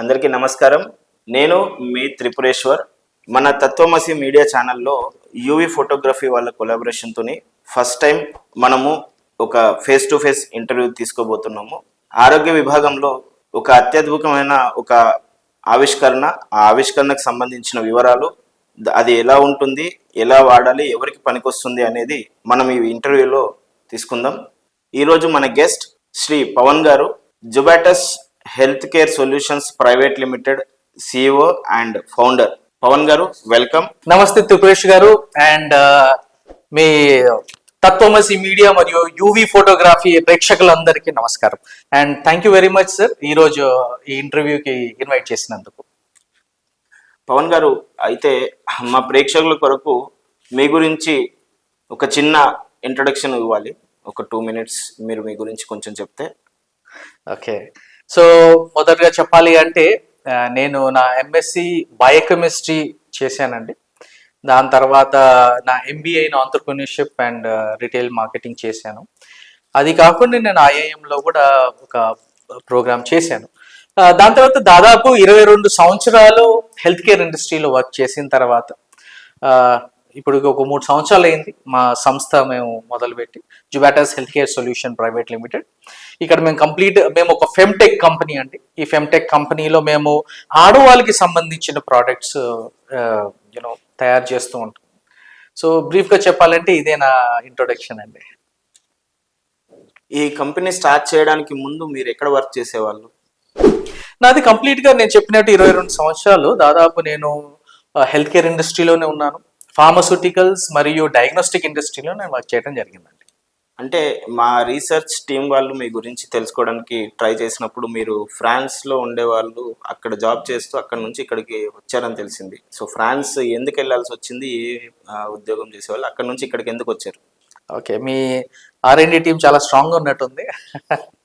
అందరికీ నమస్కారం. నేను మీ త్రిపురేశ్వర్. మన తత్వమసి మీడియా ఛానల్లో యూవి ఫోటోగ్రఫీ వాళ్ళ కొలాబరేషన్తో ఫస్ట్ టైం మనము ఒక ఫేస్ టు ఫేస్ ఇంటర్వ్యూ తీసుకోబోతున్నాము. ఆరోగ్య విభాగంలో ఒక అత్యద్భుతమైన ఒక ఆవిష్కరణ ఆ ఆవిష్కరణకు సంబంధించిన వివరాలు అది ఎలా ఉంటుంది ఎలా వాడాలి ఎవరికి పనికొస్తుంది అనేది మనం ఈ ఇంటర్వ్యూలో తీసుకుందాం. ఈరోజు మన గెస్ట్ శ్రీ పవన్ గారు Jubatus health care solutions private limited CEO and founder. Pavan గారు వెల్కమ్. నమస్తే త్రిపురేష్ గారు అండ్ మీ తత్వమసి మీడియా మరియు యూవి ఫోటోగ్రఫీ ప్రేక్షకులందరికీ నమస్కారం. And thank you very much sir ఈరోజు ఈ ఇంటర్వ్యూకి ఇన్వైట్ చేసినందుకు. పవన్ గారు అయితే మా ప్రేక్షకుల కొరకు మీ గురించి ఒక చిన్న ఇంట్రొడక్షన్ ఇవ్వాలి. ఒక టూ మినిట్స్ మీరు మీ గురించి కొంచెం చెప్తే. ఓకే. సో మొదటగా చెప్పాలి అంటే నేను నా ఎంఎస్సి బయోకెమిస్ట్రీ చేశానండి. దాని తర్వాత నా MBA entrepreneurship and retail marketing చేశాను. అది కాకుండా నేను ఐఐఎంలో కూడా ఒక ప్రోగ్రామ్ చేశాను. దాని తర్వాత దాదాపు ఇరవై రెండు సంవత్సరాలు హెల్త్ కేర్ ఇండస్ట్రీలో వర్క్ చేసిన తర్వాత ఇప్పుడు ఒక మూడు సంవత్సరాలు అయింది మా సంస్థ మేము మొదలుపెట్టి Jubatus health care solution private limited ఇక్కడ మేము కంప్లీట్ మేము ఒక ఫెమ్టెక్ కంపెనీ అండి. ఈ ఫెమ్టెక్ కంపెనీలో మేము ఆడవాళ్ళకి సంబంధించిన ప్రోడక్ట్స్ యూనో తయారు చేస్తూ ఉంటాం. సో బ్రీఫ్గా చెప్పాలంటే ఇదే నా ఇంట్రొడక్షన్ అండి. ఈ కంపెనీ స్టార్ట్ చేయడానికి ముందు మీరు ఎక్కడ వర్క్ చేసేవాళ్ళు? నాది కంప్లీట్గా నేను చెప్పినట్టు ఇరవై రెండు సంవత్సరాలు. దాదాపు నేను హెల్త్ కేర్ ఇండస్ట్రీలోనే ఉన్నాను. ఫార్మస్యూటికల్స్ మరియు డయాగ్నోస్టిక్ ఇండస్ట్రీలో నేను వర్క్ చేయడం జరిగిందండి. అంటే మా రీసెర్చ్ టీం వాళ్ళు మీ గురించి తెలుసుకోవడానికి ట్రై చేసినప్పుడు మీరు ఫ్రాన్స్లో ఉండేవాళ్ళు అక్కడ జాబ్ చేస్తూ అక్కడ నుంచి ఇక్కడికి వచ్చారని తెలిసింది. సో ఫ్రాన్స్ ఎందుకు వెళ్ళాల్సి వచ్చింది? ఏ ఉద్యోగం చేసేవాళ్ళు అక్కడ నుంచి ఇక్కడికి ఎందుకు వచ్చారు? ఓకే మీ ఆర్ఎండి టీం చాలా స్ట్రాంగ్ ఉన్నట్టుంది.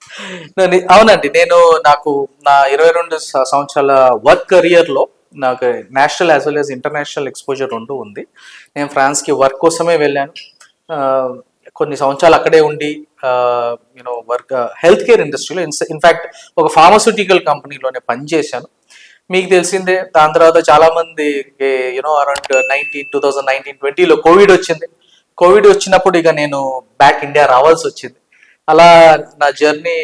నేను- అవునండి నేను నాకు నా ఇరవై రెండు సంవత్సరాల వర్క్ కెరియర్లో నాకు national as well as international exposure రెండు ఉంది. నేను ఫ్రాన్స్కి వర్క్ కోసమే వెళ్ళాను. కొన్ని సంవత్సరాలు అక్కడే ఉండి you know work health care ఇండస్ట్రీలో ఇన్ఫ్యాక్ట్ ఒక ఫార్మస్యూటికల్ కంపెనీలోనే పనిచేశాను మీకు తెలిసిందే దాని తర్వాత చాలామంది you know around nineteen two thousand nineteen ట్వంటీలో కోవిడ్ వచ్చింది. కోవిడ్ వచ్చినప్పుడు ఇక నేను బ్యాక్ ఇండియా రావాల్సి వచ్చింది. అలా నా జర్నీ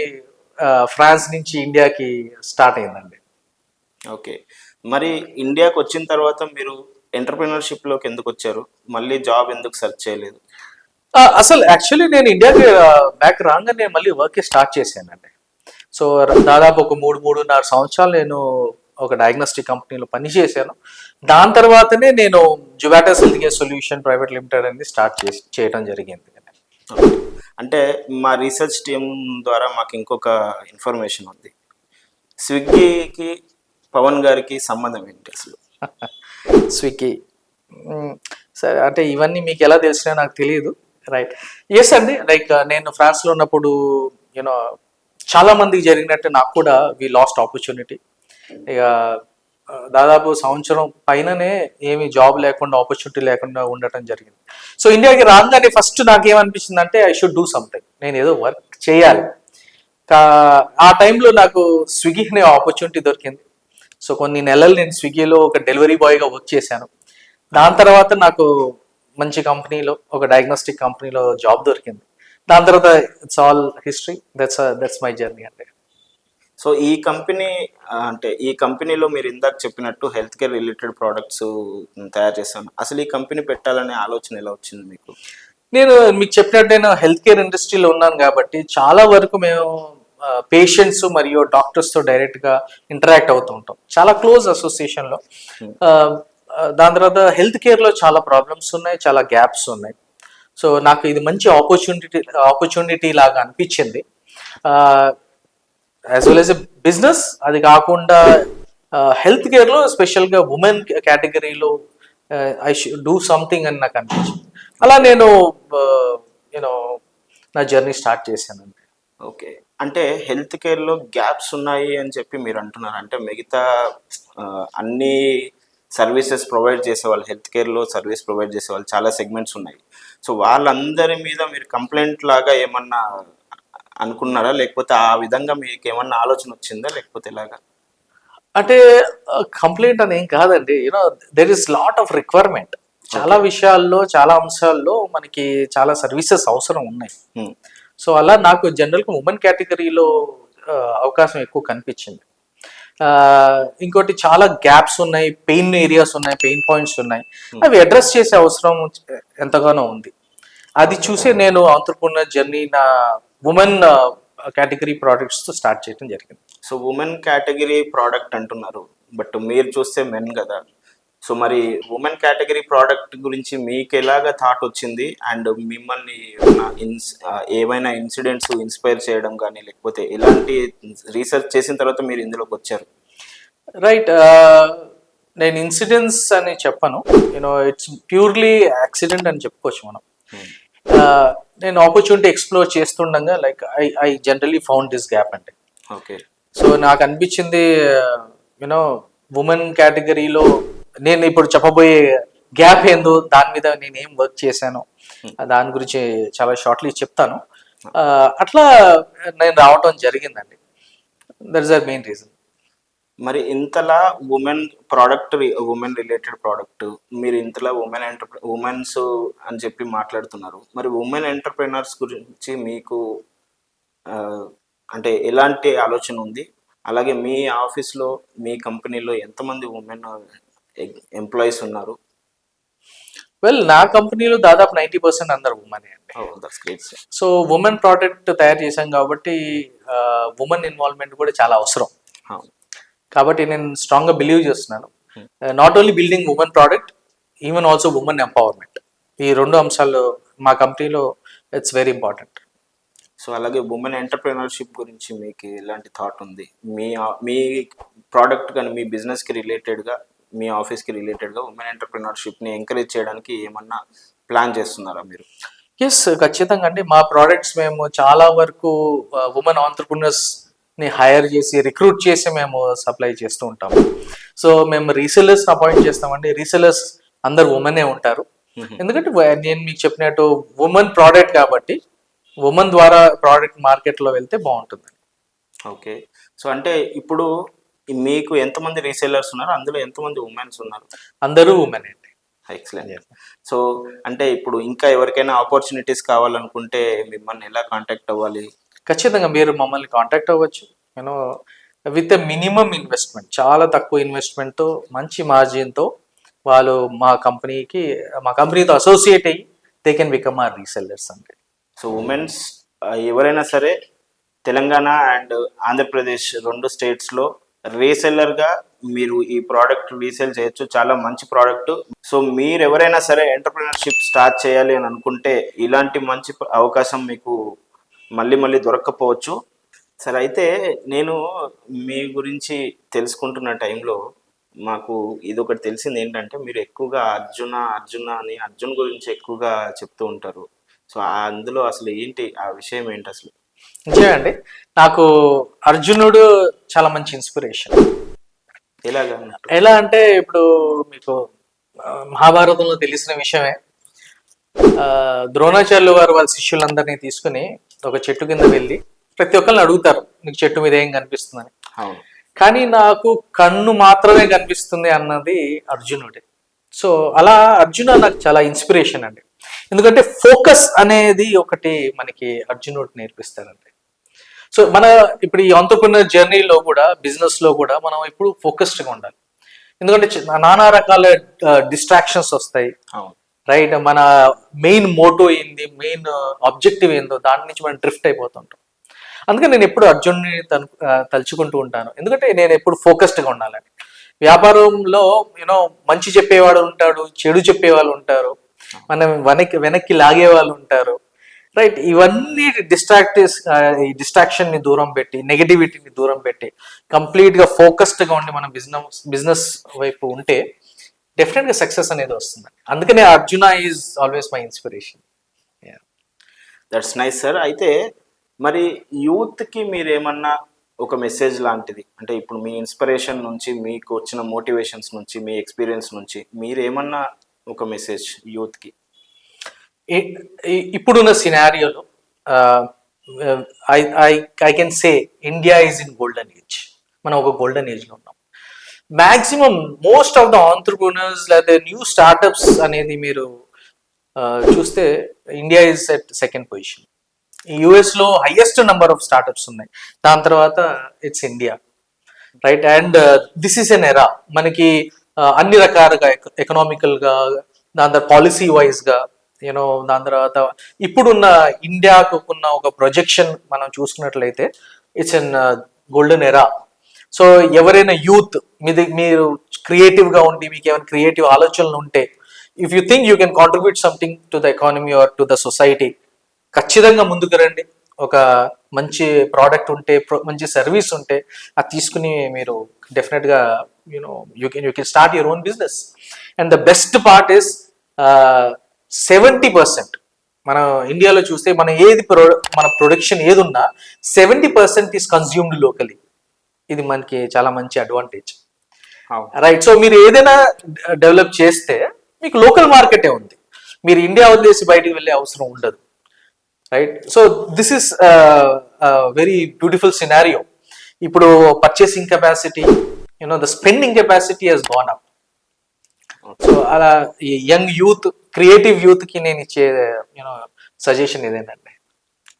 ఫ్రాన్స్ నుంచి ఇండియాకి స్టార్ట్ అయిందండి. ఓకే. మరి ఇండియాకి వచ్చిన తర్వాత మీరు ఎంటర్ప్రినర్షిప్లోకి ఎందుకు వచ్చారు? మళ్ళీ జాబ్ ఎందుకు సెర్చ్ చేయలేదు? అసలు యాక్చువల్లీ నేను ఇండియాకి బ్యాక్ రాగానే నేను మళ్ళీ వర్క్ స్టార్ట్ చేశానండి. సో దాదాపు ఒక మూడు మూడున్నర సంవత్సరాలు నేను ఒక డయాగ్నోస్టిక్ కంపెనీలో పనిచేశాను దాని తర్వాతనే నేను Jubatus health care solution private limited అనేది స్టార్ట్ చేసి చేయడం జరిగింది. అంటే మా రీసెర్చ్ టీం ద్వారా మాకు ఇంకొక ఇన్ఫర్మేషన్ ఉంది. స్విగ్గీకి పవన్ గారికి సంబంధం ఏంటి అసలు? స్విగ్గీ. సరే అంటే ఇవన్నీ మీకు ఎలా తెలిసినా నాకు తెలియదు. రైట్ ఎస్ అండి. లైక్ uh, నేను ఫ్రాన్స్లో ఉన్నప్పుడు యూనో చాలా మందికి జరిగినట్టు నాకు కూడా వి లాస్ట్ ఆపర్చునిటీ ఇక uh, దాదాపు సంవత్సరం పైననే ఏమి జాబ్ లేకుండా ఆపర్చునిటీ లేకుండా ఉండటం జరిగింది. సో ఇండియాకి రాగానే ఫస్ట్ నాకేమనిపించింది అంటే ఐ షుడ్ డూ సంథింగ్ నేను ఏదో వర్క్ చేయాలి. ఆ టైంలో నాకు స్విగ్గీ అనే ఆపర్చునిటీ దొరికింది. సో కొన్ని నెలలు నేను స్విగ్గీలో ఒక డెలివరీ బాయ్గా వర్క్ చేశాను. దాని తర్వాత నాకు మంచి కంపెనీలో ఒక డయాగ్నోస్టిక్ కంపెనీలో జాబ్ దొరికింది. దాని తర్వాత it's all history that's that's my journey అంటే సో ఈ కంపెనీ అంటే ఈ కంపెనీలో మీరు ఇందాక చెప్పినట్టు హెల్త్ కేర్ రిలేటెడ్ ప్రోడక్ట్స్ తయారు చేశాను. అసలు ఈ కంపెనీ పెట్టాలనే ఆలోచన ఎలా వచ్చింది మీకు? నేను మీకు చెప్పినట్టు నేను హెల్త్ కేర్ ఇండస్ట్రీలో ఉన్నాను కాబట్టి చాలా వరకు మేము పేషెంట్స్ మరియు డాక్టర్స్తో డైరెక్ట్గా ఇంటరాక్ట్ అవుతూ ఉంటాం. చాలా క్లోజ్ అసోసియేషన్లో దాని తర్వాత హెల్త్ కేర్లో చాలా ప్రాబ్లమ్స్ ఉన్నాయి చాలా గ్యాప్స్ ఉన్నాయి. సో నాకు ఇది మంచి ఆపర్చునిటీ ఆపర్చునిటీ లాగా అనిపించింది. As well as a business అది కాకుండా హెల్త్ కేర్లో స్పెషల్గా ఉమెన్ కేటగిరీలో ఐ షుడ్ డూ సంథింగ్ అని నాకు అనిపించింది. అలా నేను యూనో నా జర్నీ స్టార్ట్ చేశానండి. ఓకే అంటే హెల్త్ కేర్లో గ్యాప్స్ ఉన్నాయి అని చెప్పి మీరు అంటున్నారు. అంటే మిగతా అన్ని సర్వీసెస్ ప్రొవైడ్ చేసేవాళ్ళు హెల్త్ కేర్లో సర్వీస్ ప్రొవైడ్ చేసేవాళ్ళు చాలా సెగ్మెంట్స్ ఉన్నాయి. సో వాళ్ళందరి మీద మీరు కంప్లైంట్ లాగా ఏమన్నా అనుకున్నారా? లేకపోతే ఆ విధంగా మీకు ఏమన్నా ఆలోచన వచ్చిందా? లేకపోతే ఎలాగా? అంటే కంప్లైంట్ అని ఏం కాదండి. You know there is lot of requirement చాలా విషయాల్లో చాలా అంశాల్లో మనకి చాలా సర్వీసెస్ అవసరం ఉన్నాయి. Hmm. సో అలా నాకు జనరల్గా ఉమెన్ కేటగిరీలో అవకాశం ఎక్కువ కనిపించింది. ఆ, ఇంకోటి చాలా గ్యాప్స్ ఉన్నాయి పెయిన్ ఏరియాస్ ఉన్నాయి పెయిన్ పాయింట్స్ ఉన్నాయి. అవి అడ్రస్ చేసే అవసరం ఎంతగానో ఉంది. అది చూసి నేను ఆంధ్రప్రనర్ జర్నీ నా ఉమెన్ కేటగిరీ ప్రోడక్ట్స్తో స్టార్ట్ చేయడం జరిగింది. సో ఉమెన్ కేటగిరీ ప్రోడక్ట్ అంటున్నారు. బట్ మీరు చూస్తే మెన్ కదా. సో మరి ఉమెన్ కేటగిరీ ప్రోడక్ట్ గురించి మీకు ఎలాగ థాట్ వచ్చింది? అండ్ మిమ్మల్ని ఏమైనా ఇన్స్ ఏమైనా ఇన్సిడెంట్స్ ఇన్స్పైర్ చేయడం కానీ లేకపోతే ఎలాంటి రీసెర్చ్ చేసిన తర్వాత మీరు ఇందులోకి వచ్చారు? రైట్ నేను ఇన్సిడెంట్స్ అని చెప్పను. యూనో ఇట్స్ ప్యూర్లీ యాక్సిడెంట్ అని చెప్పుకోవచ్చు మనం. Uh, నేను ఆపర్చునిటీ ఎక్స్ప్లోర్ చేస్తుండగా like I I generally found this gap అంటే ఓకే సో నాకు అనిపించింది యూనో ఉమెన్ కేటగిరీలో నేను ఇప్పుడు చెప్పబోయే గ్యాప్ ఏందో దాని మీద నేను ఏం వర్క్ చేశాను. దాని గురించి చాలా షార్ట్లీ చెప్తాను. ఆ, అట్లా నేను రావటం జరిగిందండి. That is the main reason మరి ఇంతలా women product women related product మీరు ఇంతలా ఉమెన్ ఎంటర్ప్ర ఉమెన్స్ అని చెప్పి మాట్లాడుతున్నారు. మరి ఉమెన్ ఎంటర్ప్రినర్స్ గురించి మీకు అంటే ఎలాంటి ఆలోచన ఉంది? అలాగే మీ ఆఫీస్లో మీ కంపెనీలో ఎంతమంది ఉమెన్ ఎంప్లాయీస్ ఉన్నారు. వెల్ నా కంపెనీలో దాదాపు నైంటీ పర్సెంట్ అందరు ఉమెన్ అండి. సో ఉమెన్ ప్రోడక్ట్ తయారు చేశాం కాబట్టి ఉమెన్ ఇన్వాల్వ్మెంట్ కూడా చాలా అవసరం. కాబట్టి నేను స్ట్రాంగ్గా బిలీవ్ చేస్తున్నాను. Not only building women product even also women empowerment ఈ రెండు అంశాలు మా కంపెనీలో ఇట్స్ వెరీ ఇంపార్టెంట్ సో అలాగే ఉమెన్ ఎంటర్ప్రినర్షిప్ గురించి మీకు ఎలాంటి థాట్ ఉంది? మీ మీ ప్రోడక్ట్ కానీ మీ బిజినెస్కి రిలేటెడ్గా మీ ఆఫీస్కి రిలేటెడ్గా ఉమెన్ ఎంటర్ప్రినర్షిప్ని ఎంకరేజ్ చేయడానికి ఏమన్నా ప్లాన్ చేస్తున్నారా మీరు? ఎస్ ఖచ్చితంగా అండి. మా ప్రోడక్ట్స్ మేము చాలా వరకు ఉమెన్ ఆంటర్ప్రినర్స్ని హైర్ చేసి రిక్రూట్ చేసి మేము సప్లై చేస్తూ ఉంటాము. సో మేము రీసెలర్స్ అపాయింట్ చేస్తామండి. రీసెలర్స్ అందరు ఉమెనే ఉంటారు. ఎందుకంటే నేను మీకు చెప్పినట్టు ఉమెన్ ప్రోడక్ట్ కాబట్టి ఉమెన్ ద్వారా ప్రోడక్ట్ మార్కెట్లో వెళ్తే బాగుంటుంది ఓకే. సో అంటే ఇప్పుడు మీకు ఎంతమంది రీసేలర్స్ ఉన్నారు అందులో ఎంతమంది ఉమెన్స్ ఉన్నారు? అందరూ ఉమెన్ అండి. ఎక్సలెంట్ సో అంటే ఇప్పుడు ఇంకా ఎవరికైనా ఆపర్చునిటీస్ కావాలనుకుంటే మిమ్మల్ని ఎలా కాంటాక్ట్ అవ్వాలి? ఖచ్చితంగా మీరు మమ్మల్ని కాంటాక్ట్ అవ్వచ్చు. నేను విత్ మినిమం ఇన్వెస్ట్మెంట్ చాలా తక్కువ ఇన్వెస్ట్మెంట్తో మంచి మార్జిన్తో వాళ్ళు మా కంపెనీకి మా కంపెనీతో అసోసియేట్ అయ్యి they can become or resellers అండి. సో ఉమెన్స్ ఎవరైనా సరే తెలంగాణ అండ్ ఆంధ్రప్రదేశ్ రెండు స్టేట్స్లో రీసెల్లర్గా మీరు ఈ ప్రోడక్ట్ రీసేల్ చేయొచ్చు. చాలా మంచి ప్రోడక్ట్. సో మీరు ఎవరైనా సరే ఎంటర్ప్రినర్షిప్ స్టార్ట్ చేయాలి అని అనుకుంటే ఇలాంటి మంచి అవకాశం మీకు మళ్ళీ మళ్ళీ దొరక్కపోవచ్చు. సరే అయితే నేను మీ గురించి తెలుసుకుంటున్న టైంలో మాకు ఇది ఒకటి తెలిసింది ఏంటంటే మీరు ఎక్కువగా అర్జున అర్జున అని అర్జున్ గురించి ఎక్కువగా చెప్తూ ఉంటారు. సో అందులో అసలు ఏంటి ఆ విషయం ఏంటి అసలు? నిజమే అండి నాకు అర్జునుడు చాలా మంచి ఇన్స్పిరేషన్ ఎలాగా ఎలా అంటే ఇప్పుడు మీకు మహాభారతంలో తెలిసిన విషయమే. ద్రోణాచార్యులు వారు వాళ్ళ శిష్యులందరినీ తీసుకుని ఒక చెట్టు కింద వెళ్ళి ప్రతి ఒక్కరిని అడుగుతారు నీకు చెట్టు మీద ఏం కనిపిస్తుందని? కానీ నాకు కన్ను మాత్రమే కనిపిస్తుంది అన్నది అర్జునుడే. సో అలా అర్జున నాకు చాలా ఇన్స్పిరేషన్ అండి. ఎందుకంటే ఫోకస్ అనేది ఒకటి మనకి అర్జునుడు నేర్పిస్తారండి. సో మన ఇప్పుడు ఈ ఆంటర్ప్రినర్ జర్నీలో కూడా బిజినెస్లో కూడా మనం ఇప్పుడు ఫోకస్డ్గా ఉండాలి. ఎందుకంటే నానా రకాల డిస్ట్రాక్షన్స్ వస్తాయి. రైట్? మన మెయిన్ మోటో ఏంది మెయిన్ ఆబ్జెక్టివ్ ఏందో దాని నుంచి మనం డ్రిఫ్ట్ అయిపోతుంటాం. అందుకే నేను ఎప్పుడు అర్జున్ని తను తలుచుకుంటూ ఉంటాను. ఎందుకంటే నేను ఎప్పుడు ఫోకస్డ్గా ఉండాలని వ్యాపారంలో యూనో మంచి చెప్పేవాడు ఉంటాడు చెడు చెప్పేవాళ్ళు ఉంటారు. మనం వెనక్కి వెనక్కి లాగే వాళ్ళు ఉంటారు. రైట్ ఇవన్నీ డిస్ట్రాక్ట్ ఈ డిస్ట్రాక్షన్ని దూరం పెట్టి నెగటివిటీని దూరం పెట్టి కంప్లీట్గా ఫోకస్డ్గా ఉండి మన బిజినెస్ బిజినెస్ వైపు ఉంటే డెఫినెట్గా సక్సెస్ అనేది వస్తుంది. అందుకనే Arjuna is always my inspiration that's nice sir అయితే మరి యూత్కి మీరు ఏమన్నా ఒక మెసేజ్ లాంటిది? అంటే ఇప్పుడు మీ ఇన్స్పిరేషన్ నుంచి మీకు వచ్చిన మోటివేషన్స్ నుంచి మీ ఎక్స్పీరియన్స్ నుంచి మీరు ఏమన్నా ఒక మెసేజ్ యూత్కి ఇప్పుడున్న సినారియోలో I I I can say India is in golden age మనం ఒక గోల్డెన్ ఏజ్లో ఉన్నాం. Maximum most of the entrepreneurs లేదా న్యూ స్టార్టప్స్ అనేది మీరు చూస్తే India is at second position యుఎస్లో హైయెస్ట్ నెంబర్ ఆఫ్ స్టార్టప్స్ ఉన్నాయి. దాని తర్వాత it's India right and this is an era మనకి అన్ని రకాలుగా ఎకనామికల్గా దాని తర్వాత పాలసీ వైజ్గా యూనో దాని తర్వాత ఇప్పుడున్న ఇండియాకు ఉన్న ఒక ప్రొజెక్షన్ మనం చూసుకున్నట్లయితే it's an golden era so ఎవరైనా యూత్ మీది మీరు క్రియేటివ్గా ఉండి మీకు ఏమైనా క్రియేటివ్ ఆలోచనలు ఉంటే if you think you can contribute something to the economy or to the society ఖచ్చితంగా ముందుకు రండి. ఒక మంచి ప్రోడక్ట్ ఉంటే మంచి సర్వీస్ ఉంటే అది తీసుకుని మీరు డెఫినెట్గా you know you can you can start your own business and the best part is seventy percent. మన ఇండియాలో చూస్తే మన ఏది ప్రొ మన ప్రొడక్షన్ ఏది ఉన్నా seventy percent is consumed locally ఇది మనకి చాలా మంచి అడ్వాంటేజ్. రైట్ సో మీరు ఏదైనా డెవలప్ చేస్తే మీకు లోకల్ మార్కెటే ఉంది. మీరు ఇండియా వదిలేసి బయటికి వెళ్ళే అవసరం ఉండదు. Right so this is very beautiful scenario ఇప్పుడు purchasing capacity you know the spending capacity has gone up so అలా ఈ యంగ్ యూత్ క్రియేటివ్ యూత్కి నేను ఇచ్చే యూనో సజెషన్ ఇదేనండి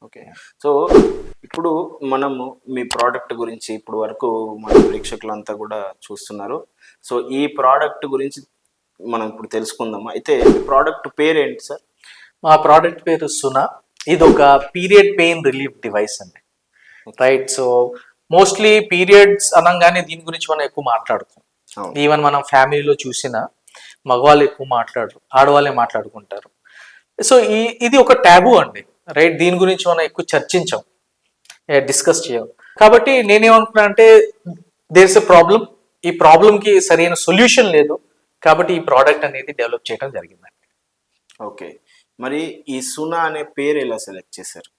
ఓకే. సో ఇప్పుడు మనము మీ ప్రోడక్ట్ గురించి ఇప్పుడు వరకు మన ప్రేక్షకులంతా కూడా చూస్తున్నారు. సో ఈ ప్రోడక్ట్ గురించి మనం ఇప్పుడు తెలుసుకుందాం అయితే ప్రోడక్ట్ పేరు ఏంటి సార్? మా ప్రోడక్ట్ పేరు సునా. ఇది ఒక పీరియడ్ పెయిన్ రిలీఫ్ డివైస్ అండి. రైట్ సో మోస్ట్లీ పీరియడ్స్ అనగానే దీని గురించి మనం ఎక్కువ మాట్లాడుతాం ఈవెన్ మనం ఫ్యామిలీలో చూసిన మగవాళ్ళు ఎక్కువ మాట్లాడరు ఆడవాళ్ళే మాట్లాడుకుంటారు. సో ఈ ఇది ఒక ట్యాబు అండి. రైట్? దీని గురించి మనం ఎక్కువ చర్చించాం. డిస్కస్ చేయం. కాబట్టి నేనేమనుకున్నా అంటే దేర్స్ ఎ ప్రాబ్లం ఈ ప్రాబ్లంకి సరైన సొల్యూషన్ లేదు. కాబట్టి ఈ ప్రోడక్ట్ అనేది డెవలప్ చేయడం జరిగిందండి. ఓకే. మరి ఈ సునా అనే పేరు ఎలా సెలెక్ట్ చేశారు?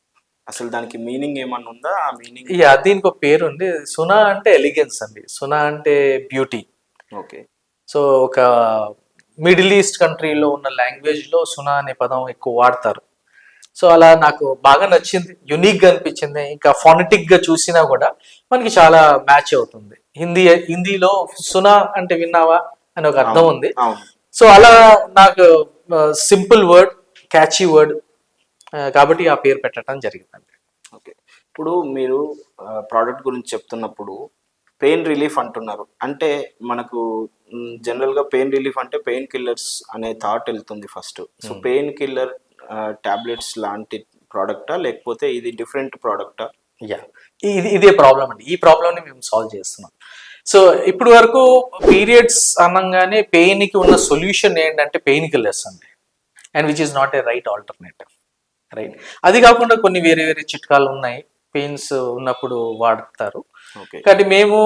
అసలు దానికి మీనింగ్ ఏమన్నా ఉందా? ఆ మీనింగ్ యా దీనికి ఒక పేరు ఉంది. సునా అంటే ఎలిగెన్స్ అండి. సునా అంటే బ్యూటీ. ఓకే. సో ఒక మిడిల్ ఈస్ట్ కంట్రీలో ఉన్న లాంగ్వేజ్లో సునా అనే పదం ఎక్కువ వాడతారు. సో అలా నాకు బాగా నచ్చింది. యునిక్గా అనిపించింది. ఇంకా ఫోనటిక్గా చూసినా కూడా మనకి చాలా మ్యాచ్ అవుతుంది. హిందీ హిందీలో సునా అంటే విన్నావా అని ఒక అర్థం ఉంది. సో అలా నాకు సింపుల్ వర్డ్ క్యాచీ వర్డ్ కాబట్టి ఆ పేరు పెట్టడం జరిగిందండి. ఓకే. ఇప్పుడు మీరు ప్రోడక్ట్ గురించి చెప్తున్నప్పుడు పెయిన్ రిలీఫ్ అంటున్నారు. అంటే మనకు జనరల్గా పెయిన్ రిలీఫ్ అంటే పెయిన్ కిల్లర్స్ అనే థాట్ వెళ్తుంది first so pain killer tablets లాంటి ప్రోడక్టా లేకపోతే ఇది డిఫరెంట్ ప్రోడక్టా యా ఇది ఇదే ప్రాబ్లం అండి. ఈ ప్రాబ్లమ్ని మేము సాల్వ్ చేస్తున్నాం. సో ఇప్పుడు వరకు పీరియడ్స్ అనగానే పెయిన్కి ఉన్న సొల్యూషన్ ఏంటంటే పెయిన్ కిల్లర్స్ అండి. And which is not a right alternative right అది కాకుండా కొన్ని వేరే వేరే చిట్కాలు ఉన్నాయి. పెయిన్స్ ఉన్నప్పుడు వాడతారు. ఓకే కానీ మేము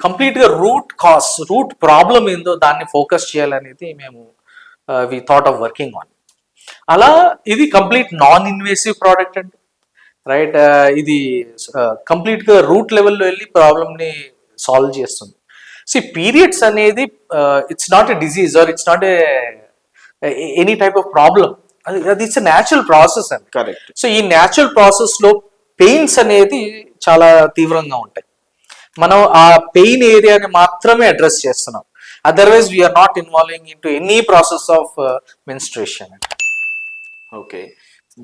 కంప్లీట్గా రూట్ కాస్ రూట్ ప్రాబ్లం ఏందో దాన్ని ఫోకస్ చేయాలనేది మేము we thought of working on. అలా ఇది కంప్లీట్ నాన్ ఇన్వేసివ్ ప్రోడక్ట్ అండి. రైట్ ఇది కంప్లీట్గా రూట్ లెవెల్లో వెళ్ళి ప్రాబ్లమ్ని సాల్వ్ చేస్తుంది. సో పీరియడ్స్ అనేది it's not a disease or it's not a any type of problem అది ఇట్స్ న్యాచురల్ ప్రాసెస్ అండి. కరెక్ట్ సో ఈ న్యాచురల్ ప్రాసెస్లో పెయిన్స్ అనేది చాలా తీవ్రంగా ఉంటాయి. మనం ఆ పెయిన్ ఏరియాని మాత్రమే అడ్రస్ చేస్తున్నాం. Otherwise we are not involving in to any process of menstruation okay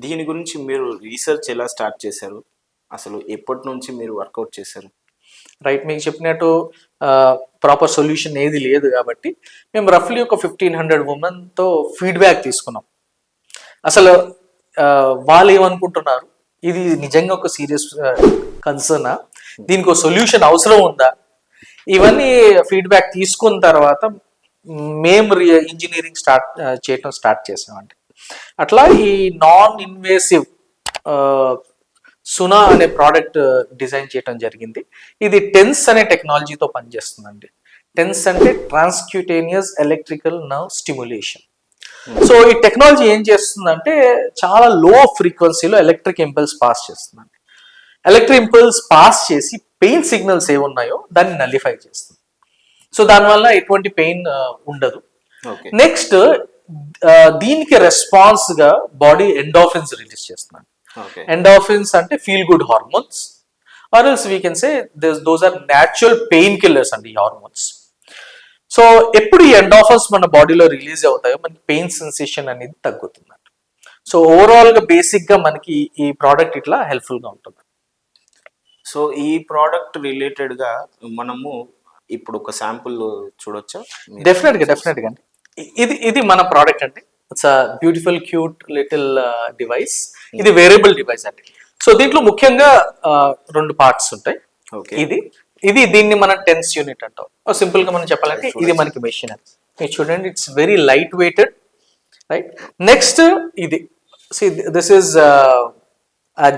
దీని గురించి మీరు రీసెర్చ్ ఎలా స్టార్ట్ చేశారు? అసలు ఎప్పటి నుంచి మీరు వర్కౌట్ చేశారు? రైట్ మీకు చెప్పినట్టు ప్రాపర్ సొల్యూషన్ ఏది లేదు కాబట్టి మేము రఫ్లీ ఒక ఫిఫ్టీన్ హండ్రెడ్ ఉమెన్తో ఫీడ్బ్యాక్ తీసుకున్నాం. అసలు వాళ్ళు ఏమనుకుంటున్నారు? ఇది నిజంగా ఒక సీరియస్ కన్సర్నా దీనికి ఒక సొల్యూషన్ అవసరం ఉందా? ఇవన్నీ ఫీడ్బ్యాక్ తీసుకున్న తర్వాత మేము ఇంజనీరింగ్ స్టార్ట్ చేయటం స్టార్ట్ చేసామండి. అట్లా ఈ నాన్ ఇన్వేసివ్ సునా అనే ప్రోడక్ట్ డిజైన్ చేయడం జరిగింది. ఇది టెన్స్ అనే టెక్నాలజీతో పనిచేస్తుందండి. టెన్స్ అంటే transcutaneous electrical nerve stimulation so ఈ టెక్నాలజీ ఏం చేస్తుందంటే చాలా లో ఫ్రీక్వెన్సీలో ఎలక్ట్రిక్ ఇంపల్స్ పాస్ చేస్తుందండి. ఎలక్ట్రిక్ ఇంపల్స్ పాస్ చేసి పెయిన్ సిగ్నల్స్ ఏమున్నాయో దాన్ని నలిఫై చేస్తుంది. సో దానివల్ల ఎటువంటి పెయిన్ ఉండదు. ఓకే నెక్స్ట్ దీనికి రెస్పాన్స్గా బాడీ ఎండాఫిన్స్ రిలీజ్ చేస్తున్నాను ఓకే ఎండాఫిన్స్ అంటే feel good hormones or else we can say those are natural pain killers అండి ఈ హార్మోన్స్ సో ఎప్పుడు ఈ ఎండాఫర్స్ మన బాడీలో రిలీజ్ అవుతాయో మనకి పెయిన్ సెన్సేషన్ అనేది తగ్గుతుంది సో ఓవరాల్గా బేసిక్గా మనకి ఈ ప్రోడక్ట్ ఇట్లా హెల్ప్ఫుల్గా ఉంటుంది సో ఈ ప్రోడక్ట్ రిలేటెడ్గా మనము ఇప్పుడు ఒక శాంపుల్ చూడొచ్చా? డెఫినెట్గా డెఫినెట్గా అండి ఇది ఇది మన ప్రోడక్ట్ అండి. It's beautiful cute little device ఇది వేరియబుల్ డివైస్ అండి. సో దీంట్లో ముఖ్యంగా రెండు పార్ట్స్ ఉంటాయి. ఓకే ఇది ఇది దీన్ని మనం టెన్స్ యూనిట్ అంటాం. సింపుల్గా మనం చెప్పాలంటే ఇది మనకి మెషిన్ అని మీరు చూడండి it's very light weighted right next ఇది దిస్ ఇస్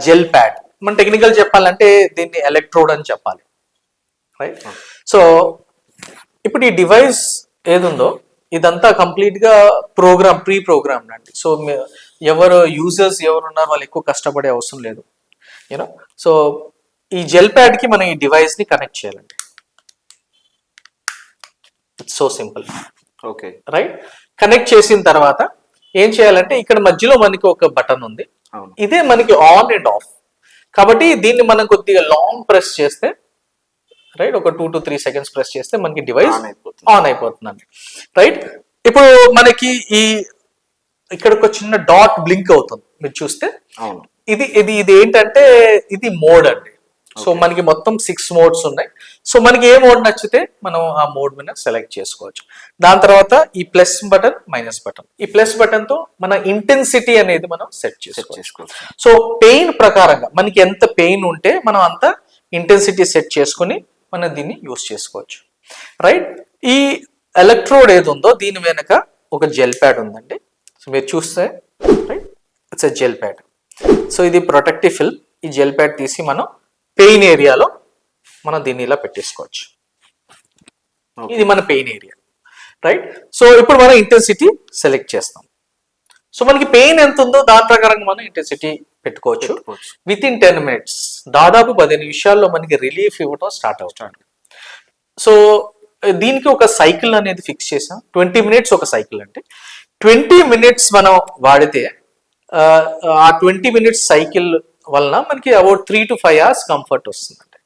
జెల్ ప్యాడ్ మన టెక్నికల్ చెప్పాలంటే దీన్ని ఎలక్ట్రోడ్ అని చెప్పాలి. రైట్ సో ఇప్పుడు ఈ డివైస్ ఏదుందో ఇదంతా కంప్లీట్గా ప్రోగ్రామ్ ప్రీ ప్రోగ్రామ్ అండి సో ఎవరు యూజర్స్ ఎవరు ఉన్నారో వాళ్ళు ఎక్కువ కష్టపడే అవసరం లేదు. యూనో సో ఈ జెల్ ప్యాడ్కి మనం ఈ డివైస్ని కనెక్ట్ చేయాలండి. It's so simple okay right connect చేసిన తర్వాత ఏం చేయాలంటే ఇక్కడ మధ్యలో మనకి ఒక బటన్ ఉంది. ఇదే మనకి ఆన్ అండ్ ఆఫ్ కాబట్టి దీన్ని మనం కొద్దిగా లాంగ్ ప్రెస్ చేస్తే రైట్ ఒక two to three seconds press చేస్తే మనకి డివైస్ ఆన్ అయిపోతుంది. ఆన్ అయిపోతుందండి. రైట్ ఇప్పుడు మనకి ఈ ఇక్కడ ఒక చిన్న డాట్ బ్లింక్ అవుతుంది. మీరు చూస్తే ఇది ఇది ఇది ఏంటంటే ఇది మోడ్ అండి. సో మనకి మొత్తం సిక్స్ మోడ్స్ ఉన్నాయి. సో మనకి ఏ మోడ్ నచ్చితే మనం ఆ మోడ్ మీద సెలెక్ట్ చేసుకోవచ్చు. దాని తర్వాత ఈ ప్లస్ బటన్ మైనస్ బటన్ ఈ ప్లస్ బటన్తో మన ఇంటెన్సిటీ అనేది మనం సెట్ చేసుకోవచ్చు. సో పెయిన్ ప్రకారంగా మనకి ఎంత పెయిన్ ఉంటే మనం అంత ఇంటెన్సిటీ సెట్ చేసుకుని మనం దీన్ని యూస్ చేసుకోవచ్చు. రైట్ ఈ ఎలక్ట్రోడ్ ఏది ఉందో దీని వెనక ఒక జెల్ ప్యాడ్ ఉందండి. సో మీరు చూస్తే right it's a gel pad so ఇది ప్రొటెక్టివ్ ఫిల్మ్ ఈ జెల్ ప్యాడ్ తీసి మనం పెయిన్ ఏరియాలో మనం దీన్ని ఇలా పెట్టేసుకోవచ్చు. ఇది మన పెయిన్ ఏరియా రైట్? సో ఇప్పుడు మనం ఇంటెన్సిటీ సెలెక్ట్ చేస్తాం. సో మనకి పెయిన్ ఎంత ఉందో దాని ప్రకారంగా మనం ఇంటెన్సిటీ పెట్టుకోవచ్చు. విత్ ఇన్ టెన్ మినిట్స్ దాదాపు పదిహేను నిమిషాల్లో మనకి రిలీఫ్ ఇవ్వడం స్టార్ట్ అవుతుంది. సో దీనికి ఒక సైకిల్ అనేది ఫిక్స్ చేసాం ట్వంటీ మినిట్స్ ఒక సైకిల్ అంటే. ట్వంటీ మినిట్స్ మనం వాడితే ఆ ట్వంటీ మినిట్స్ సైకిల్ వలన మనకి about three to five hours comfort వస్తుందండి.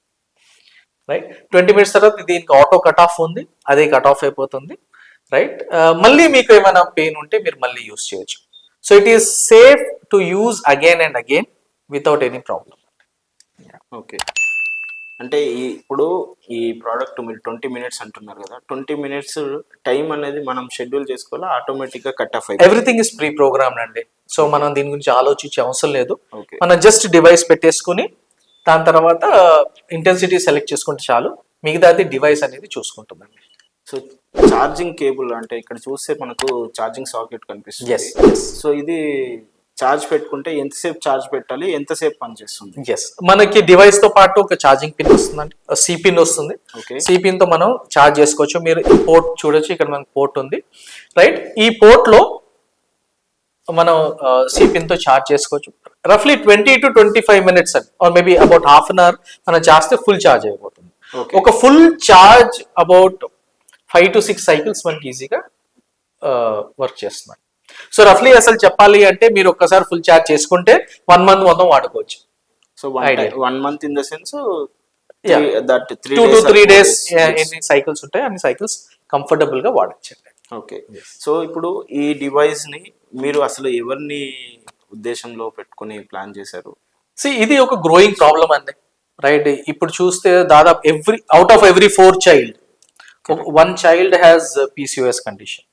రైట్ ట్వంటీ మినిట్స్ తర్వాత దీనికి ఆటో కట్ ఆఫ్ ఉంది అదే కట్ ఆఫ్ అయిపోతుంది. రైట్ మళ్ళీ మీకు ఏమైనా పెయిన్ ఉంటే మీరు మళ్ళీ యూస్ చేయొచ్చు. So it is safe to use again and again without any problem okay అంటే ఈ ఇప్పుడు ఈ ప్రోడక్ట్ మీరు ట్వంటీ మినిట్స్ అంటున్నారు కదా ట్వంటీ మినిట్స్ టైం అనేది మనం షెడ్యూల్ చేసుకోవాలా? ఆటోమేటిక్గా కట్ ఆఫ్ అయిపోతుంది. ఎవ్రీథింగ్ ఇస్ ప్రీ ప్రోగ్రామ్డ్ అండి. సో మనం దీని గురించి ఆలోచించే అవసరం లేదు. మనం జస్ట్ డివైస్ పెట్టేసుకుని దాని తర్వాత ఇంటెన్సిటీ సెలెక్ట్ చేసుకుంటే చాలు. మిగతాది డివైస్ అనేది చూసుకుంటుందండి. సో ఛార్జింగ్ కేబుల్ అంటే ఇక్కడ చూస్తే మనకు ఛార్జింగ్ సాకెట్ కనిపిస్తుంది. సో ఇది ఛార్జ్ పెట్టుకుంటే ఎంతసేపు ఛార్జ్ పెట్టాలి ఎంతసేపు పనిచేస్తుంది ఎస్ మనకి డివైస్తో పాటు ఒక ఛార్జింగ్ పిన్ వస్తుందండి. సి పిన్ వస్తుంది. సి పిన్తో మనం ఛార్జ్ చేసుకోవచ్చు. మీరు ఈ పోర్ట్ చూడొచ్చు. ఇక్కడ మనకి పోర్ట్ ఉంది. రైట్ ఈ పోర్ట్లో మనం సి పిన్తో ఛార్జ్ చేసుకోవచ్చు. రఫ్లీ twenty to twenty five minutes అండి. Or maybe about half an hour మనం చేస్తే ఫుల్ ఛార్జ్ అయిపోతుంది. ఒక full charge about five to six cycles మనకి ఈజీగా వర్క్ చేస్తున్నాయి సో రఫ్లీ అసలు చెప్పాలి అంటే మీరు ఒక్కసారి ఫుల్ ఛార్జ్ చేసుకుంటే వన్ మంత్ మొత్తం వాడుకోవచ్చు. So one month in the sense three two to three days ఎన్ని సైకిల్స్ ఉంటాయి అన్ని సైకిల్స్ కంఫర్టబుల్గా వాడచ్చు. ఓకే సో ఇప్పుడు ఈ డివైస్ని మీరు అసలు ఎవరిని ఉద్దేశంలో పెట్టుకొని ప్లాన్ చేశారు? సి ఇది ఒక గ్రోయింగ్ ప్రాబ్లం అండి రైట్ ఇప్పుడు చూస్తే దాదాపు every out of every four child one child has PCOS condition.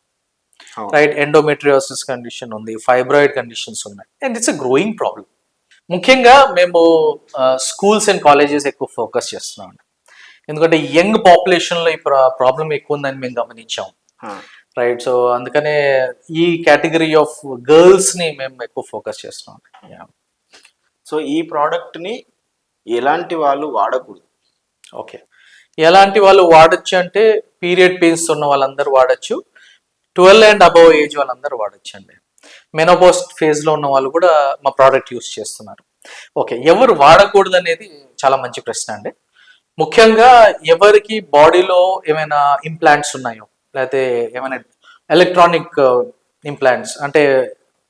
Right endometriosis condition ఉంది ఫైబ్రాయిడ్ కండిషన్స్ ఉన్నాయి. And it's a growing problem ముఖ్యంగా మేము స్కూల్స్ అండ్ కాలేజెస్ ఎక్కువ ఫోకస్ చేస్తున్నాం ఎందుకంటే యంగ్ పాపులేషన్లో ఈ ప్రాబ్లం ఎక్కువ ఉందని మేము గమనించాం. రైట్ సో అందుకనే ఈ కేటగిరీ ఆఫ్ గర్ల్స్ని మేము ఎక్కువ ఫోకస్ చేస్తున్నాం. సో ఈ ప్రోడక్ట్ని ఎలాంటి వాళ్ళు వాడకూడదు? ఓకే ఎలాంటి వాళ్ళు వాడచ్చు అంటే పీరియడ్ పెయిన్స్ ఉన్న వాళ్ళందరూ వాడచ్చు. ట్వెల్వ్ అండ్ అబవ్ ఏజ్ వాళ్ళందరూ వాడచ్చండి. మెనోపోస్ట్ ఫేజ్లో ఉన్న వాళ్ళు కూడా మా ప్రోడక్ట్ యూస్ చేస్తున్నారు. ఓకే ఎవరు వాడకూడదు అనేది చాలా మంచి ప్రశ్న అండి. ముఖ్యంగా ఎవరికి బాడీలో ఏమైనా ఇంప్లాంట్స్ ఉన్నాయో లేకపోతే ఏమైనా ఎలక్ట్రానిక్ ఇంప్లాంట్స్ అంటే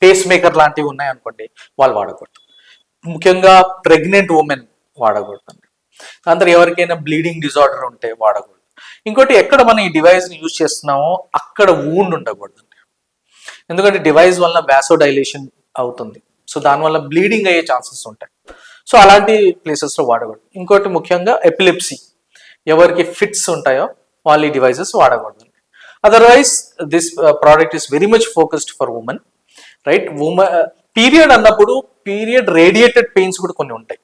పేస్ మేకర్ లాంటివి ఉన్నాయనుకోండి వాళ్ళు వాడకూడదు. ముఖ్యంగా ప్రెగ్నెంట్ ఉమెన్ వాడకూడదు అండి అందరు ఎవరికైనా బ్లీడింగ్ డిజార్డర్ ఉంటే వాడకూడదు. ఇంకోటి ఎక్కడ మనం ఈ డివైస్ని యూజ్ చేస్తున్నామో అక్కడ వూండ్ ఉండకూడదు. ఎందుకంటే డివైస్ వల్ల బ్యాసో డైలేషన్ అవుతుంది. సో దానివల్ల బ్లీడింగ్ అయ్యే ఛాన్సెస్ ఉంటాయి. సో అలాంటి ప్లేసెస్లో వాడకూడదు. ఇంకోటి ముఖ్యంగా ఎపిలిప్సీ ఎవరికి ఫిట్స్ ఉంటాయో వాళ్ళు ఈ డివైసెస్ వాడకూడదు. Otherwise this product is very much focused for women right women period అన్నప్పుడు పీరియడ్ రేడియేటెడ్ పెయిన్స్ కూడా కొన్ని ఉంటాయి.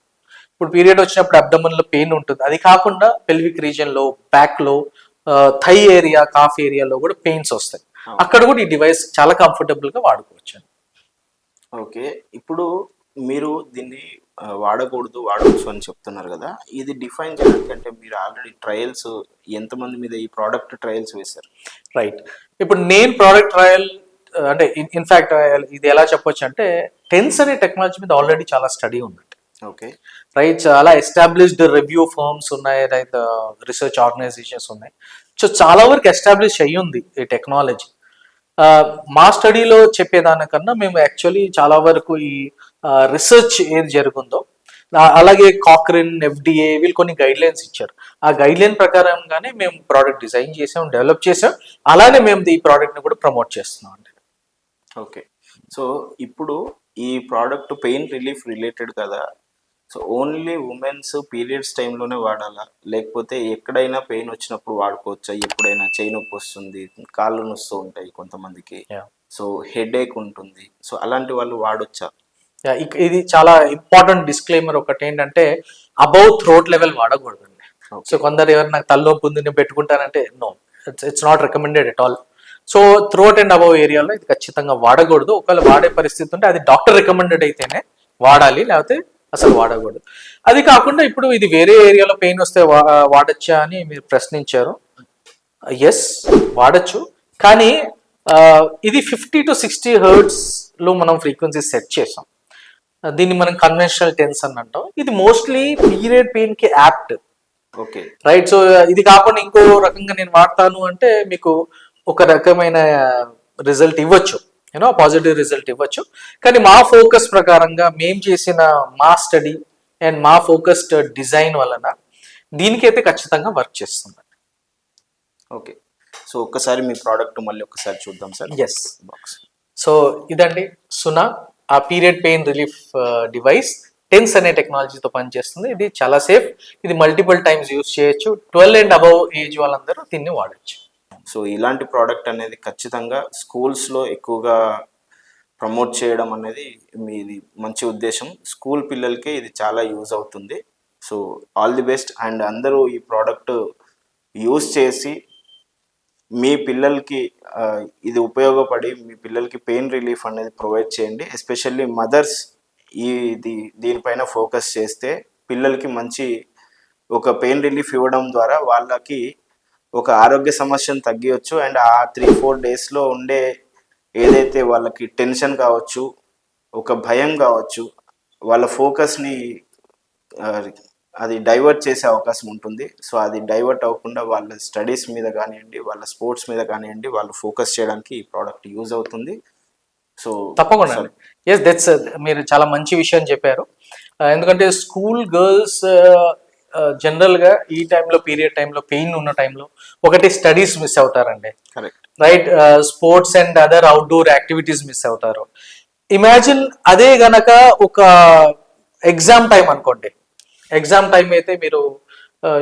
ఇప్పుడు పీరియడ్ వచ్చినప్పుడు అబ్డమన్లో పెయిన్ ఉంటుంది. అది కాకుండా పెల్విక్ రీజియన్లో బ్యాక్లో థై ఏరియా కాఫ్ ఏరియాలో కూడా పెయిన్స్ వస్తాయి. అక్కడ కూడా ఈ డివైస్ చాలా కంఫర్టబుల్గా వాడుకోవచ్చు. ఓకే. ఇప్పుడు మీరు దీన్ని వాడకూడదు వాడవచ్చు అని చెప్తున్నారు కదా. ఇది డిఫైన్ చేయడానికి అంటే మీరు ఆల్రెడీ ట్రయల్స్ ఎంతమంది మీద ఈ ప్రోడక్ట్ ట్రయల్స్ వేశారు? రైట్ ఇప్పుడు నేను ప్రోడక్ట్ ట్రయల్ అంటే ఇన్ఫాక్ట్ ఇది ఎలా చెప్పొచ్చు అంటే టెన్స్ అనే టెక్నాలజీ మీద ఆల్రెడీ చాలా స్టడీ ఉందండి ఓకే రైట్ చాలా ఎస్టాబ్లిష్డ్ రివ్యూ ఫర్మ్స్ ఉన్నాయి రైట్ రీసెర్చ్ ఆర్గనైజేషన్స్ ఉన్నాయి. సో చాలా వరకు ఎస్టాబ్లిష్ అయ్యింది ఈ టెక్నాలజీ uh, మా స్టడీలో చెప్పేదానికన్నా మేము యాక్చువల్లీ చాలా వరకు ఈ uh, రీసెర్చ్ ఏది జరుగుందో అలాగే కాక్రిన్ ఎఫ్డిఏ వీళ్ళు కొన్ని గైడ్ లైన్స్ ఇచ్చారు. ఆ గైడ్ లైన్ ప్రకారంగానే మేము ప్రోడక్ట్ డిజైన్ చేసాం డెవలప్ చేసాం. అలానే మేము ఈ ప్రోడక్ట్ని కూడా ప్రమోట్ చేస్తున్నాం అండి. ఓకే సో ఇప్పుడు ఈ ప్రోడక్ట్ పెయిన్ రిలీఫ్ రిలేటెడ్ కదా సో ఓన్లీ ఉమెన్స్ పీరియడ్స్ టైంలోనే వాడాలా? లేకపోతే ఎక్కడైనా పెయిన్ వచ్చినప్పుడు వాడుకోవచ్చా? ఎప్పుడైనా చేయి నొప్పి వస్తుంది కాళ్ళు నొస్తూ ఉంటాయి కొంతమందికి. సో హెడ్ ఏక్ ఉంటుంది. సో అలాంటి వాళ్ళు వాడొచ్చా? ఇది చాలా ఇంపార్టెంట్ డిస్క్లైమర్ ఒకటి ఏంటంటే అబౌవ్ థ్రోట్ లెవెల్ వాడకూడదండి. సో కొందరు ఎవరు నాకు తలనొప్పి ఉంది నేను పెట్టుకుంటానంటే no it's it's not recommended at all so throat and above ఏరియాలో ఇది ఖచ్చితంగా వాడకూడదు. ఒకవేళ వాడే పరిస్థితి ఉంటే అది డాక్టర్ రికమెండెడ్ అయితేనే వాడాలి. లేకపోతే అసలు వాడకూడదు. అది కాకుండా ఇప్పుడు ఇది వేరే ఏరియాలో పెయిన్ వస్తే వాడచ్చా అని మీరు ప్రశ్నించారు. ఎస్ వాడచ్చు. కానీ ఇది ఫిఫ్టీ టు సిక్స్టీ హర్ట్స్లో మనం ఫ్రీక్వెన్సీ సెట్ చేసాం. దీన్ని మనం కన్వెన్షనల్ టెన్స్ అని అంటాం. ఇది మోస్ట్లీ పీరియడ్ పెయిన్కి యాప్ట్. ఓకే. రైట్ సో ఇది కాకుండా ఇంకో రకంగా నేను వాడతాను అంటే మీకు ఒక రకమైన రిజల్ట్ ఇవ్వచ్చు. యూనో పాజిటివ్ రిజల్ట్ ఇవ్వచ్చు. కానీ మా ఫోకస్ ప్రకారంగా మేము చేసిన మా స్టడీ అండ్ మా ఫోకస్డ్ డిజైన్ వలన దీనికైతే ఖచ్చితంగా వర్క్ చేస్తుంది. ఓకే సో ఒక్కసారి మీ ప్రోడక్ట్ మళ్ళీ ఒక్కసారి చూద్దాం సార్. ఎస్ బాక్స్ సో ఇదండి సునా ఆ period pain relief device TENS అనే టెక్నాలజీతో పనిచేస్తుంది. ఇది చాలా సేఫ్ ఇది మల్టిపుల్ టైమ్స్ యూస్ చేయొచ్చు. ట్వెల్వ్ అండ్ అబవ్ ఏజ్ వాళ్ళందరూ దీన్ని వాడచ్చు. సో ఇలాంటి ప్రోడక్ట్ అనేది ఖచ్చితంగా స్కూల్స్లో ఎక్కువగా ప్రమోట్ చేయడం అనేది మీది మంచి ఉద్దేశం. స్కూల్ పిల్లలకి ఇది చాలా యూజ్ అవుతుంది. So all the best and అందరూ ఈ ప్రోడక్ట్ యూజ్ చేసి మీ పిల్లలకి ఇది ఉపయోగపడి మీ పిల్లలకి పెయిన్ రిలీఫ్ అనేది ప్రొవైడ్ చేయండి. ఎస్పెషల్లీ మదర్స్ ఈ ఇది దీనిపైన ఫోకస్ చేస్తే పిల్లలకి మంచి ఒక పెయిన్ రిలీఫ్ ఇవ్వడం ద్వారా వాళ్ళకి ఒక ఆరోగ్య సమస్యను తగ్గియచ్చు. అండ్ ఆ త్రీ ఫోర్ డేస్లో ఉండే ఏదైతే వాళ్ళకి టెన్షన్ కావచ్చు ఒక భయం కావచ్చు వాళ్ళ ఫోకస్ని అది డైవర్ట్ చేసే అవకాశం ఉంటుంది. సో అది డైవర్ట్ అవ్వకుండా వాళ్ళ స్టడీస్ మీద కానివ్వండి వాళ్ళ స్పోర్ట్స్ మీద కానివ్వండి వాళ్ళు ఫోకస్ చేయడానికి ఈ ప్రోడక్ట్ యూజ్ అవుతుంది. సో తప్పకుండా ఎస్ దట్స్ మీరు చాలా మంచి విషయం చెప్పారు. ఎందుకంటే స్కూల్ గర్ల్స్ జనరల్గా ఈ టైంలో పీరియడ్ టైంలో పెయిన్ ఉన్న టైంలో ఒకటి స్టడీస్ మిస్ అవుతారండి. Correct right sports and other outdoor activities miss అవుతారు. ఇమాజిన్ అదే గనక ఒక ఎగ్జామ్ టైం అనుకోండి. ఎగ్జామ్ టైం అయితే మీరు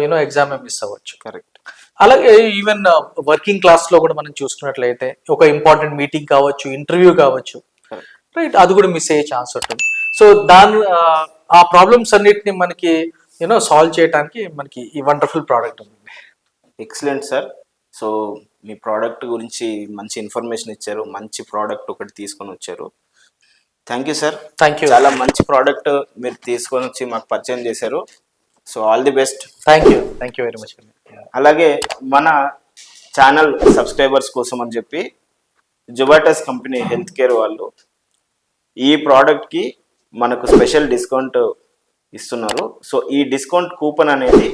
యూనో ఎగ్జామ్ మిస్ అవ్వచ్చు. కరెక్ట్ అలాగే ఈవెన్ వర్కింగ్ క్లాస్లో కూడా మనం చూసుకున్నట్లయితే ఒక ఇంపార్టెంట్ మీటింగ్ కావచ్చు ఇంటర్వ్యూ కావచ్చు. రైట్ అది కూడా మిస్ అయ్యే ఛాన్స్ ఉంటుంది. సో దాని ఆ ప్రాబ్లమ్స్ అన్నిటిని మనకి యూనో సాల్వ్ చేయడానికి మనకి ఈ వండర్ఫుల్ ప్రోడక్ట్ ఉంది. ఎక్సలెంట్ సార్ సో మీ ప్రోడక్ట్ గురించి మంచి ఇన్ఫర్మేషన్ ఇచ్చారు మంచి ప్రోడక్ట్ ఒకటి తీసుకొని వచ్చారు. Thank you sir thank you చాలా మంచి ప్రోడక్ట్ మీరు తీసుకొని వచ్చి మాకు పరిచయం చేశారు. So all the best thank you thank you very much అలాగే మన ఛానల్ సబ్స్క్రైబర్స్ కోసం అని చెప్పి జుబాటస్ కంపెనీ హెల్త్ కేర్ వాళ్ళు ఈ ప్రోడక్ట్కి మనకు స్పెషల్ డిస్కౌంట్ ఇస్తున్నారు. సో ఈ డిస్కౌంట్ కూపన్ అనేది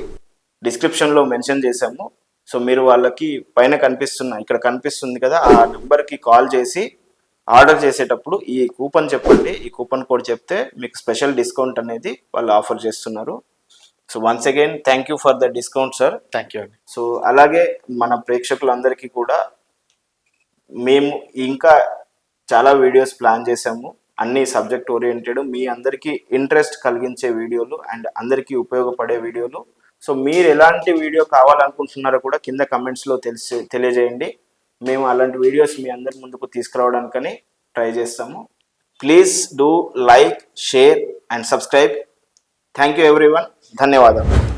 డిస్క్రిప్షన్లో మెన్షన్ చేశాము. సో మీరు వాళ్ళకి పైన కనిపిస్తున్న ఇక్కడ కనిపిస్తుంది కదా ఆ నెంబర్కి కాల్ చేసి ఆర్డర్ చేసేటప్పుడు ఈ కూపన్ చెప్పండి. ఈ కూపన్ కోడ్ చెప్తే మీకు స్పెషల్ డిస్కౌంట్ అనేది వాళ్ళు ఆఫర్ చేస్తున్నారు. So once again thank you for the discount sir. Thank you అండి. సో అలాగే మన ప్రేక్షకులందరికీ కూడా మేము ఇంకా చాలా వీడియోస్ ప్లాన్ చేసాము అన్ని సబ్జెక్ట్ ఓరియంటెడ్ మీ అందరికీ ఇంట్రెస్ట్ కలిగించే వీడియోలు అండ్ అందరికీ ఉపయోగపడే వీడియోలు. సో మీరు ఎలాంటి వీడియో కావాలనుకుంటున్నారో కూడా కింద కమెంట్స్లో తెలిసి తెలియజేయండి. మేము అలాంటి వీడియోస్ మీ అందరి ముందుకు తీసుకురావడానికని ట్రై చేస్తాము. Please do like share and subscribe thank you everyone ధన్యవాదాలు.